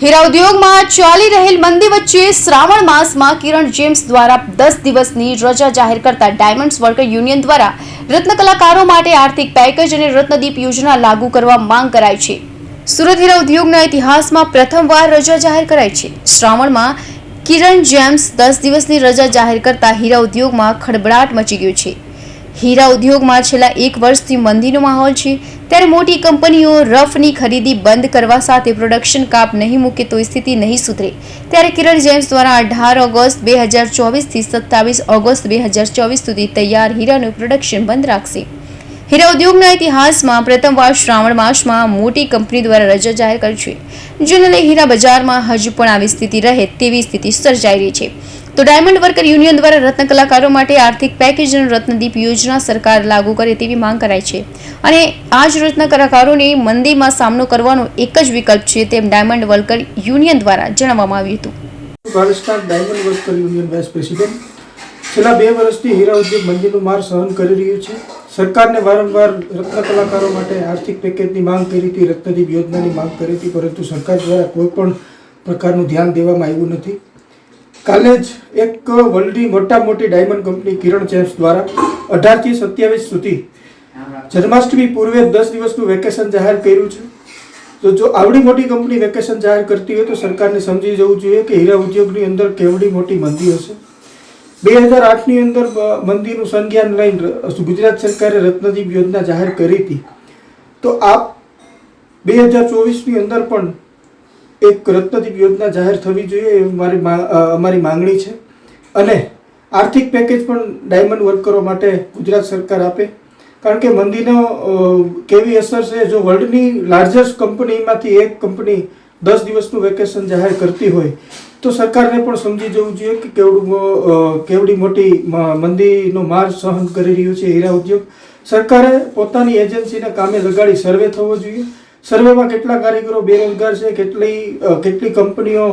હીરા ઉદ્યોગમાં ચાલી રહેલ મંદી વચ્ચે શ્રાવણ માસમાં કિરણ જેમ્સ દ્વારા દસ દિવસની રજા જાહેર કરતા ડાયમંડ્સ વર્કર યુનિયન દ્વારા રત્ન કલાકારો માટે આર્થિક પેકેજ અને રત્નદીપ યોજના લાગુ કરવા માંગ કરાઈ છે. સુરત હીરા ઉદ્યોગના ઇતિહાસમાં પ્રથમવાર રજા જાહેર કરાઈ છે. શ્રાવણમાં કિરણ જેમ્સ દસ દિવસની રજા જાહેર કરતા હીરા ઉદ્યોગમાં ખળબળાટ મચી ગયો છે. હીરા ઉદ્યોગમાં છેલ્લા એક વર્ષથી મંદીનો માહોલ છે. ત્યારે મોટી કંપનીઓ રફની ખરીદી બંધ કરવા સાથે પ્રોડક્શન કાપ નહીં મૂકે તો સ્થિતિ નહીં સુધરે. ત્યારે કિરણ જેમ્સ દ્વારા અઢાર ઓગસ્ટ બે હજાર ચોવીસથી સત્તાવીસ ઓગસ્ટ બે હજાર ચોવીસ સુધી તૈયાર હીરાનું પ્રોડક્શન બંધ રાખશે. હીરા ઉદ્યોગના ઇતિહાસમાં પ્રથમવાર શ્રાવણ માસમાં મોટી કંપની દ્વારા રજા જાહેર કરી છે. જેને લઈ હીરા બજારમાં હજુ પણ આવી સ્થિતિ રહે તેવી સ્થિતિ સર્જાઈ રહી છે. તો ડાયમંડ વર્કર યુનિયન દ્વારા રત્ન કલાકારો માટે આર્થિક પેકેજ અને રત્નદીપ યોજના સરકાર લાગુ કરે તેવી માંગ કરાઈ છે. અને આ જ રત્ન કલાકારોને મંદીમાં સામનો કરવાનો એક જ વિકલ્પ છે તેમ ડાયમંડ વર્કર યુનિયન દ્વારા જણાવવામાં આવ્યું હતું. Diamond worker union vice president. છેલ્લા બે વર્ષથી હીરા ઉદ્યોગ મંદીનું માર સહન કરી રહ્યું છે. સરકારને વારંવાર રત્ન કલાકારો માટે આર્થિક પેકેજની માંગ કરી હતી, રત્નદીપ યોજનાની માંગ કરી હતી, પરંતુ સરકાર દ્વારા કોઈ પણ પ્રકારનું ધ્યાન દેવામાં આવ્યું નથી. કાલે જ એક વર્લ્ડની મોટા મોટી ડાયમંડ કંપની કિરણ જેમ્સ દ્વારા અઢારથી સત્યાવીસ સુધી જન્માષ્ટમી પૂર્વે દસ દિવસનું વેકેશન જાહેર કર્યું છે. તો જો આવડી મોટી કંપની વેકેશન જાહેર કરતી હોય તો સરકારને સમજી જવું જોઈએ કે હીરા ઉદ્યોગની અંદર કેવડી મોટી મંદી હશે. બે હજાર આઠની અંદર મંદીનું સંજ્ઞાન લઈને ગુજરાત સરકારે રત્નદીપ યોજના જાહેર કરી હતી. તો આ બે હજાર ચોવીસની અંદર પણ એક રત્નદીપ યોજના જાહેર થવી જોઈએ એ મારી અમારી માંગણી છે. અને આર્થિક પેકેજ પણ ડાયમંડ વર્કરો માટે ગુજરાત સરકાર આપે. કારણ કે મંદીનો કેવી અસર છે, જો વર્લ્ડની લાર્જેસ્ટ કંપનીમાંથી એક કંપની દસ દિવસનું વેકેશન જાહેર કરતી હોય, તો સરકારને પણ સમજી જવું જોઈએ કે કેવડું કેવડી મોટી મંદીનો માર સહન કરી રહ્યું છે હીરા ઉદ્યોગ. સરકારે પોતાની એજન્સીને કામે લગાડી સર્વે થવો જોઈએ. સર્વેમાં કેટલા કારીગરો બેરોજગાર છે, કેટલી કેટલી કંપનીઓ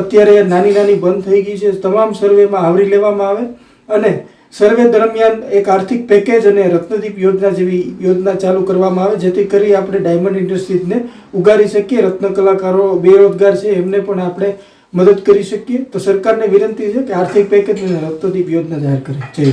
અત્યારે નાની નાની બંધ થઈ ગઈ છે, તમામ સર્વેમાં આવરી લેવામાં આવે. અને સર્વે દરમિયાન એક આર્થિક પેકેજ અને રત્નદીપ યોજના જેવી યોજના ચાલુ કરવામાં આવે, જેથી કરી આપણે ડાયમંડ ઇન્ડસ્ટ્રીઝને ઉગારી શકીએ. રત્ન કલાકારો બેરોજગાર છે, એમને પણ આપણે મદદ કરી શકીએ. તો સરકારને વિનંતી છે કે આર્થિક પેકેજ અને રત્નદીપ યોજના જાહેર કરે. જય